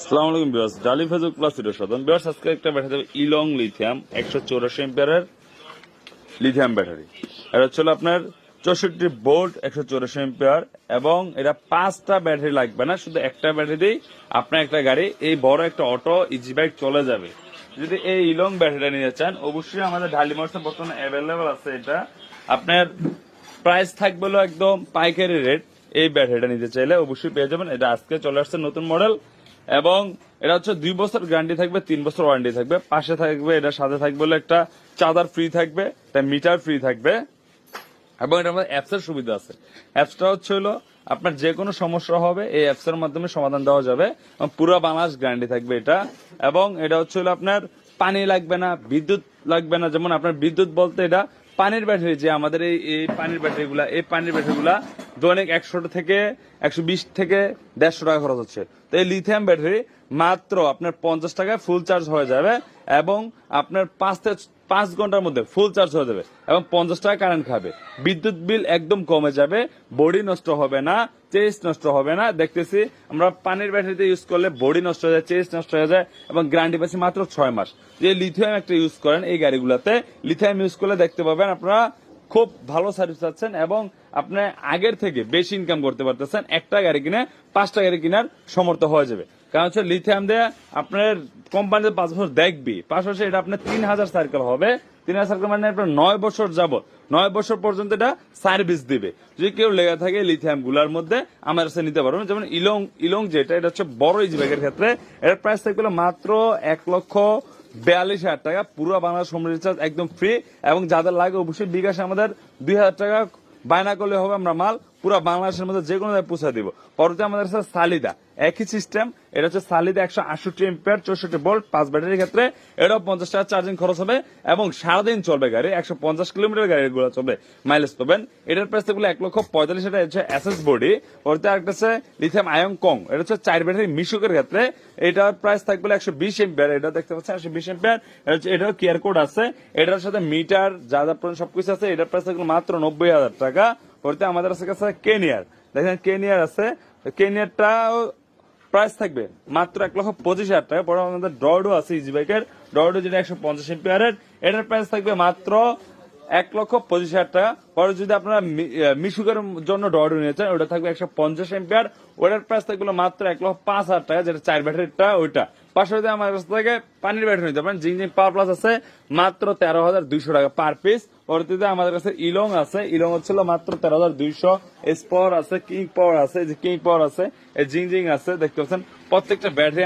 আসসালামু আলাইকুম বিয়াস ডালি ফেজুক প্লাস ভিডিও সাধন। বিয়াস আজকে একটা ব্যাটারি দেবে ইলং লিথিয়াম, একশো চৌরাশি এম্পিয়ারের লিথিয়াম ব্যাটারি। এটা হচ্ছে আপনার চৌষট্টি বোল্ট একশো চৌরাশি এম্পিয়ার, এবং এটা পাঁচটা ব্যাটারি লাগবে না, শুধু একটা ব্যাটারি দিয়েই আপনার একটা গাড়ি, এই বড় একটা অটো ইজি বাইক চলে যাবে। যদি এই ইলং ব্যাটারিটা নিতে চান, অবশ্যই আমাদের ঢালি মার্সে বর্তমানে অ্যাভেলেবল আছে এটা। আপনার প্রাইস থাকবে একদম পাইকারি রেট এই ব্যাটারিটা নিতে চাইলে অবশ্যই পেয়ে যাবেন। এটা আজকে চলে আসছে নতুন মডেল এবং এটা হচ্ছে দুই বছর গ্যারান্টি থাকবে, তিন বছর ওয়ারেন্টি থাকবে। পাশে থাকবে, এটার সাথে থাকবে হলো একটা চার্জার ফ্রি থাকবে, একটা মিটার ফ্রি থাকবে। এবং এটার মধ্যে অ্যাপস এর সুবিধা আছে। অ্যাপসটা হচ্ছে হলো আপনার যে কোনো সমস্যা হবে, এই অ্যাপস এর মাধ্যমে সমাধান দেওয়া যাবে। এবং পুরো বাংলাদেশ গ্যারান্টি থাকবে এটা। এবং এটা হচ্ছে হলো আপনার পানি লাগবে না, বিদ্যুৎ লাগবে না। যেমন আপনার বিদ্যুৎ বলতে এটা পানির ব্যাটারি যে আমাদের এই এই পানির ব্যাটারিগুলা এই পানির ব্যাটারিগুলা দৈনিক একশো থেকে একশো বিশ থেকে দেড়শো টাকা খরচ হচ্ছে। তো এই লিথিয়াম ব্যাটারি মাত্র আপনার পঞ্চাশ টাকায় ফুল চার্জ হয়ে যাবে এবং আপনার পাঁচ থেকে পাঁচ ঘণ্টার মধ্যে ফুল চার্জ হয়ে যাবে এবং পঞ্চাশ টাকা কারেন্ট খাবে। বিদ্যুৎ বিল একদম কমে যাবে বডি নষ্ট হবে না চেস নষ্ট হবে না। দেখতেছি আমরা পানির ব্যাটারিতে ইউজ করলে বডি নষ্ট হয়ে যায় চেস নষ্ট হয়ে যায় এবং গ্যারান্টি পাচ্ছি মাত্র ছয় মাস। যে লিথিয়াম একটা ইউজ করেন এই গাড়িগুলোতে লিথিয়াম ইউজ করলে দেখতে পাবেন আপনারা খুব ভালো সার্ভিস পাচ্ছেন এবং আপনি আগের থেকে বেশি ইনকাম করতে পারতেছেন। একটা গাড়ি কিনে পাঁচটা গাড়ি কেনার সমর্থ হয়ে যাবে। কারণ হচ্ছে লিথিয়াম দিয়ে আপনার কোম্পানিতে পাঁচ বছর দেখবি বছর এটা আপনার তিন হাজার সার্কেল হবে। তিন হাজার সার্কেল মানে আপনার নয় বছর যাব নয় বছর পর্যন্ত এটা সার্ভিস দিবে। যদি কেউ লেগে থাকে লিথিয়ামগুলার মধ্যে, আমার কাছে নিতে পারবেন যেমন ইলং ইলং যেটা, এটা হচ্ছে বড় ইজি ব্যাগের ক্ষেত্রে। এটার প্রাইস থাকবে মাত্র এক লক্ষ বিয়াল্লিশ হাজার টাকা, পুরো বাংলা হোম রিচার্জ একদম ফ্রি এবং যাদের লাগে অবশ্যই বিকাশে আমাদের দুই হাজার টাকা বায়না করলে হবে আমরা মাল। পুরো বাংলাদেশের মধ্যে যে কোনো জায়গায় পৌঁছে দিব। পরবর্তী আমাদের কাছে সালিদা। একই সিস্টেম এটা হচ্ছে সালিদা একশো আটষট্টি এম্পিয়ার চৌষট্টি ভোল্ট পাঁচ ব্যাটারির ক্ষেত্রে। এটাও পঞ্চাশ টাকা চার্জিং খরচ হবে এবং সারাদিন চলবে গাড়ি, একশো পঞ্চাশ কিলোমিটার গাড়িগুলো চলবে মাইলেজ পাবেন। এটার প্রাইস থাকলে এক লক্ষ পঁয়তাল্লিশ হাজার হচ্ছে এসএস বডি পরবর্তী আরেকটা হচ্ছে লিথিয়াম আয়ন কং এটা হচ্ছে চার ব্যাটারি মিশুকের ক্ষেত্রে। এটার প্রাইস থাকবে একশো বিশ এম্পিয়ার এটা দেখতে পাচ্ছেন একশো বিশ এম্পিয়ার এটাও কেয়ার কোড আছে। এটার সাথে মিটার যা যা সবকিছু আছে, এটার প্রাইস থাকবে মাত্র নব্বই হাজার টাকা। পরবর্তী আমাদের কাছে কেনিয়ার। দেখেন কেনিয়ার আছে। কেনিয়ারটাও প্রাইস থাকবে মাত্র এক লক্ষ পঁচিশ হাজার টাকা। পরে আমাদের ডরডো আছে ইজি বাইকের ডরডো যেটা একশো পঞ্চাশ এম্পিয়ারের এটার প্রাইস থাকবে মাত্র এক লক্ষ পঁচিশ হাজার টাকা। পরে যদি আপনারা মিশুকের জন্য ডরডো নিয়ে চান, ওটা থাকবে একশো পঞ্চাশ এম্পিয়ার ওটার প্রাইস থাকবে মাত্র এক লক্ষ পাঁচ হাজার টাকা, যেটা চার ব্যাটারিটা ওইটা। পাশাপাশি আমার কাছ থেকে পানির ব্যাটারি নিতে পারেন। জিং জিং পাওয়ার প্লাস আছে মাত্র তেরো হাজার দুইশো টাকা পার পিস। পরবর্তীতে আমাদের কাছে ইলং আছে। ইলং হচ্ছিল মাত্র তেরো হাজার দুইশো। এস পাওয়ার আছে, কিং পাওয়ার আছে যে কিং পাওয়ার আছে জিং জিং আছে, দেখতে পাচ্ছেন। প্রত্যেকটা ব্যাটারি